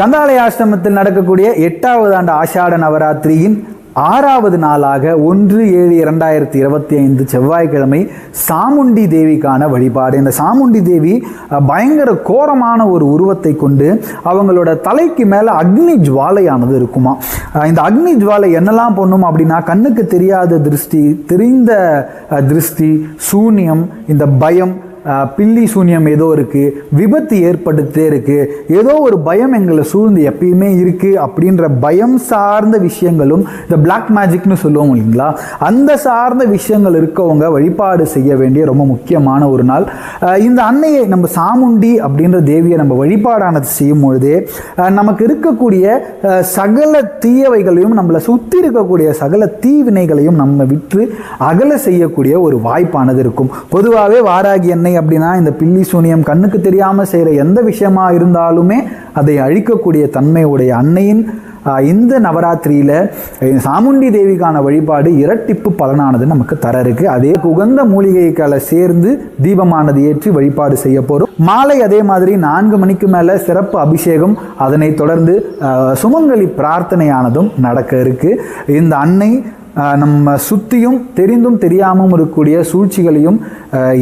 ஸ்கந்தாலய ஆசிரமத்தில் நடக்கக்கூடிய எட்டாவது ஆண்டு ஆஷாட நவராத்திரியின் ஆறாவது நாளாக ஒன்று ஏழு இரண்டாயிரத்தி இருபத்தி ஐந்து செவ்வாய்க்கிழமை சாமுண்டி தேவிக்கான வழிபாடு. இந்த சாமுண்டி தேவி பயங்கர கோரமான ஒரு உருவத்தை கொண்டு அவங்களோட தலைக்கு மேலே அக்னி ஜுவாலையானது இருக்குமா. இந்த அக்னி ஜுவாலை என்னெல்லாம் பண்ணும் அப்படின்னா கண்ணுக்கு தெரியாத திருஷ்டி தெரிந்த திருஷ்டி சூன்யம் இந்த பயம் பில்லி சூன்யம் ஏதோ இருக்குது விபத்து ஏற்படுத்தே இருக்குது ஏதோ ஒரு பயம் எங்களை சூழ்ந்து எப்பயுமே இருக்குது அப்படின்ற பயம் சார்ந்த விஷயங்களும் இந்த பிளாக் மேஜிக்னு சொல்லுவோம் இல்லைங்களா? அந்த சார்ந்த விஷயங்கள் இருக்கவங்க வழிபாடு செய்ய வேண்டிய ரொம்ப முக்கியமான ஒரு நாள். இந்த அன்னையை நம்ம சாமுண்டி அப்படின்ற தேவியை நம்ம வழிபாடானது செய்யும் பொழுதே நமக்கு இருக்கக்கூடிய சகல தீயவைகளையும் நம்மளை சுற்றி இருக்கக்கூடிய சகல தீவினைகளையும் நம்ம விற்று அகல செய்யக்கூடிய ஒரு வாய்ப்பானது இருக்கும். பொதுவாகவே வாராகி எண்ணெய் அப்படின்னா இந்த பில்லி சூனியம் கண்ணுக்கு தெரியாமல் செய்கிற எந்த விஷயமா இருந்தாலுமே அதை அழிக்கக்கூடிய தன்மையுடைய அன்னையின் இந்த நவராத்திரியில் சாமுண்டி தேவிக்கான வழிபாடு இரட்டிப்பு பலனானது நமக்கு தர இருக்கு. அதே உகந்த மூலிகைகளை சேர்ந்து தீபமானது ஏற்றி வழிபாடு செய்ய போகிறோம் மாலை அதே மாதிரி நான்கு மணிக்கு மேலே சிறப்பு அபிஷேகம் அதனை தொடர்ந்து சுமங்கலி பிரார்த்தனையானதும் நடக்க இருக்கு. இந்த அன்னை நம்ம சுத்தியும் தெரிந்தும் தெரியாமல் இருக்கக்கூடிய சூழ்ச்சிகளையும்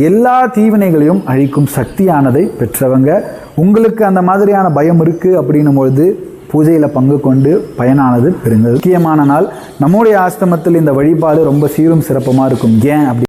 எல்லா தீவினைகளையும் அழிக்கும் சக்தியானதை பெற்றவங்க. உங்களுக்கு அந்த மாதிரியான பயம் இருக்குது அப்படின்னும் பொழுது பூஜையில் பங்கு கொண்டு பயனானது பெறுங்கள் முக்கியமான நாள் நம்முடைய ஆஸ்தமத்தில் இந்த வழிபாடு ரொம்ப சீரும் சிறப்பமாக இருக்கும். ஏன் அப்படி